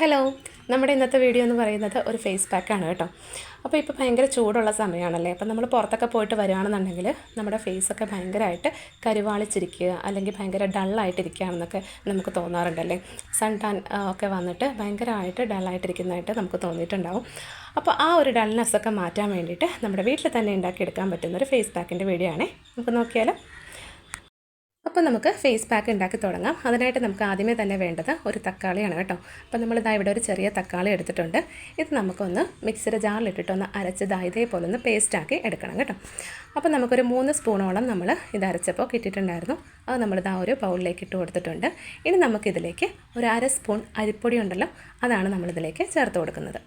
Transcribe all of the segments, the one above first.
Hello നമ്മുടെ ഇന്നത്തെ video എന്ന് പറയുന്നത് ഒരു ഫേസ് പാക്കാണ് കേട്ടോ. അപ്പോൾ ഇപ്പോൾ ഭയങ്കര ചൂടുള്ള സമയമാണല്ലേ അപ്പോൾ നമ്മൾ പുറത്തൊക്കെ പോയിട്ട് വരികയാണെന്നുണ്ടെങ്കിൽ നമ്മുടെ ഫേസൊക്കെ ഭയങ്കരമായിട്ട് കരുവാളിച്ചിരിക്കുക അല്ലെങ്കിൽ ഭയങ്കര ഡള്ളായിട്ടിരിക്കുകയാണെന്നൊക്കെ നമുക്ക് തോന്നാറുണ്ടല്ലേ? സൺ ടാൻ ഒക്കെ വന്നിട്ട് ഭയങ്കരമായിട്ട് ഡള്ളായിട്ടിരിക്കുന്നതായിട്ട് നമുക്ക് തോന്നിയിട്ടുണ്ടാവും. അപ്പോൾ ആ ഒരു ഡൾനെസ്സൊക്കെ മാറ്റാൻ വേണ്ടിയിട്ട് നമ്മുടെ വീട്ടിൽ തന്നെ ഉണ്ടാക്കിയെടുക്കാൻ പറ്റുന്ന ഒരു ഫേസ് പാക്കിന്റെ വീഡിയോ ആണേ. നമുക്ക് നോക്കിയാലോ. അപ്പോൾ നമുക്ക് ഫേസ് പാക്ക് ഉണ്ടാക്കി തുടങ്ങാം. അതിനായിട്ട് നമുക്ക് ആദ്യമേ തന്നെ വേണ്ടത് ഒരു തക്കാളിയാണ് കേട്ടോ. അപ്പോൾ നമ്മളിതാ ഇവിടെ ഒരു ചെറിയ തക്കാളി എടുത്തിട്ടുണ്ട്. ഇത് നമുക്കൊന്ന് മിക്സിയുടെ ജാറിലിട്ടിട്ട് ഒന്ന് അരച്ച് ദാ ഇതേപോലെ ഒന്ന് പേസ്റ്റാക്കി എടുക്കണം കേട്ടോ. അപ്പോൾ നമുക്കൊരു മൂന്ന് സ്പൂണോളം നമ്മൾ ഇത് അരച്ചപ്പോൾ കിട്ടിയിട്ടുണ്ടായിരുന്നു. അത് നമ്മളിതാ ഒരു ബൗളിലേക്ക് ഇട്ട് കൊടുത്തിട്ടുണ്ട്. ഇനി നമുക്കിതിലേക്ക് ഒരു അര സ്പൂൺ അരിപ്പൊടി ഉണ്ടല്ലോ അതാണ് നമ്മളിതിലേക്ക് ചേർത്ത് കൊടുക്കുന്നത്.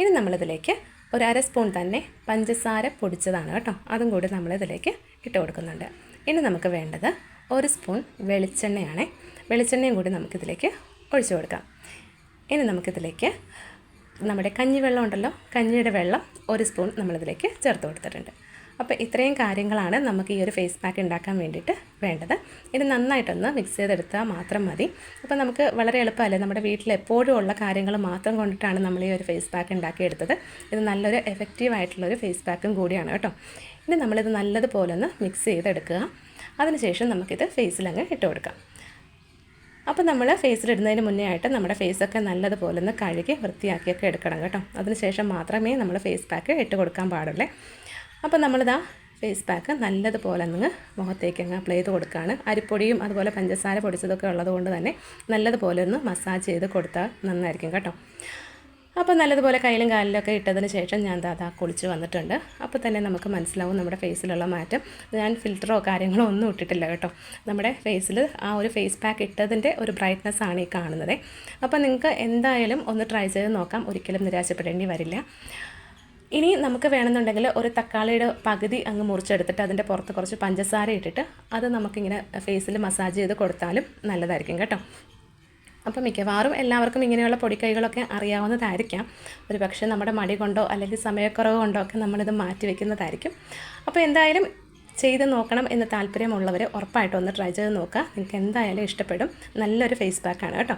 ഇനി നമ്മളിതിലേക്ക് ഒരു അര സ്പൂൺ തന്നെ പഞ്ചസാര പൊടിച്ചതാണ് കേട്ടോ. അതും കൂടി നമ്മളിതിലേക്ക് ഇട്ട് കൊടുക്കുന്നുണ്ട്. ഇനി നമുക്ക് വേണ്ടത് ഒരു സ്പൂൺ വെളിച്ചെണ്ണയാണ്. വെളിച്ചെണ്ണയും കൂടി നമുക്കിതിലേക്ക് ഒഴിച്ചു കൊടുക്കാം. ഇനി നമുക്കിതിലേക്ക് നമ്മുടെ കഞ്ഞിവെള്ളം ഉണ്ടല്ലോ കഞ്ഞിയുടെ വെള്ളം ഒരു സ്പൂൺ നമ്മളിതിലേക്ക് ചേർത്ത് കൊടുത്തിട്ടുണ്ട്. അപ്പോൾ ഇത്രയും കാര്യങ്ങളാണ് നമുക്ക് ഈ ഒരു ഫേസ് പാക്ക് ഉണ്ടാക്കാൻ വേണ്ടിയിട്ട് വേണ്ടത്. ഇത് നന്നായിട്ടൊന്ന് മിക്സ് ചെയ്തെടുത്താൽ മാത്രം മതി. അപ്പോൾ നമുക്ക് വളരെ എളുപ്പമല്ലേ നമ്മുടെ വീട്ടിൽ എപ്പോഴും ഉള്ള കാര്യങ്ങൾ മാത്രം കൊണ്ടിട്ടാണ് നമ്മൾ ഈ ഒരു ഫേസ് പാക്ക് ഉണ്ടാക്കിയെടുത്തത്. ഇത് നല്ലൊരു എഫക്റ്റീവ് ആയിട്ടുള്ളൊരു ഫേസ് പാക്കും കൂടിയാണ് കേട്ടോ. ഇനി നമ്മളിത് നല്ലതുപോലെ ഒന്ന് മിക്സ് ചെയ്തെടുക്കുക. അതിനുശേഷം നമുക്കിത് ഫേസിലങ്ങ് ഇട്ട് കൊടുക്കാം. അപ്പോൾ നമ്മൾ ഫേസിലിടുന്നതിന് മുന്നേ ആയിട്ട് നമ്മുടെ ഫേസൊക്കെ നല്ലതുപോലെ ഒന്ന് കഴുകി വൃത്തിയാക്കിയൊക്കെ എടുക്കണം കേട്ടോ. അതിനുശേഷം മാത്രമേ നമ്മൾ ഫേസ് പാക്ക് ഇട്ട് കൊടുക്കാൻ പാടുള്ളേ. അപ്പോൾ നമ്മളിതാ ഫേസ് പാക്ക് നല്ലതുപോലെ അങ്ങ് മുഖത്തേക്ക് അങ്ങ് അപ്ലൈ ചെയ്ത് കൊടുക്കുകയാണ് അരിപ്പൊടിയും അതുപോലെ പഞ്ചസാര പൊടിച്ചതൊക്കെ ഉള്ളതുകൊണ്ട് തന്നെ നല്ലതുപോലെ ഒന്ന് മസാജ് ചെയ്ത് കൊടുത്താൽ നന്നായിരിക്കും കേട്ടോ. അപ്പോൾ നല്ലതുപോലെ കയ്യിലും കാലിലൊക്കെ ഇട്ടതിന് ശേഷം ഞാൻ ദാദാ കുളിച്ച് വന്നിട്ടുണ്ട്. അപ്പോൾ തന്നെ നമുക്ക് മനസ്സിലാവും നമ്മുടെ ഫേസിലുള്ള മാറ്റം. ഞാൻ ഫിൽറ്ററോ കാര്യങ്ങളോ ഒന്നും ഇട്ടിട്ടില്ല കേട്ടോ. നമ്മുടെ ഫേസിൽ ആ ഒരു ഫേസ് പാക്ക് ഇട്ടതിന്റെ ഒരു ബ്രൈറ്റ്നെസ് ആണ് ഈ കാണുന്നത്. അപ്പോൾ നിങ്ങൾക്ക് എന്തായാലും ഒന്ന് ട്രൈ ചെയ്ത് നോക്കാം. ഒരിക്കലും നിരാശപ്പെടേണ്ടി വരില്ല. ഇനി നമുക്ക് വേണമെന്നുണ്ടെങ്കിൽ ഒരു തക്കാളിയുടെ പകുതി അങ്ങ് മുറിച്ചെടുത്തിട്ട് അതിന്റെ പുറത്ത് കുറച്ച് പഞ്ചസാര ഇട്ടിട്ട് അത് നമുക്കിങ്ങനെ ഫേസിൽ മസാജ് ചെയ്ത് കൊടുത്താലും നല്ലതായിരിക്കും കേട്ടോ. അപ്പോൾ മിക്കവാറും എല്ലാവർക്കും ഇങ്ങനെയുള്ള പൊടിക്കൈകളൊക്കെ അറിയാവുന്നതായിരിക്കാം. ഒരു പക്ഷേ നമ്മുടെ മടി കൊണ്ടോ അല്ലെങ്കിൽ സമയക്കുറവ് കൊണ്ടോ ഒക്കെ നമ്മളിത് മാറ്റി വെക്കുന്നതായിരിക്കും. അപ്പോൾ എന്തായാലും ചെയ്ത് നോക്കണം എന്ന് താല്പര്യമുള്ളവർ ഉറപ്പായിട്ടും ഒന്ന് ട്രൈ ചെയ്ത് നോക്കുക. നിങ്ങൾക്ക് എന്തായാലും ഇഷ്ടപ്പെടും. നല്ലൊരു ഫേസ് പാക്കാണ് കേട്ടോ.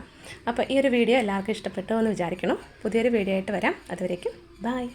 അപ്പോൾ ഈ ഒരു വീഡിയോ എല്ലാവർക്കും ഇഷ്ടപ്പെട്ടു എന്ന് വിചാരിക്കണം പുതിയൊരു വീഡിയോ ആയിട്ട് വരാം. അതുവരേക്കും ബായ്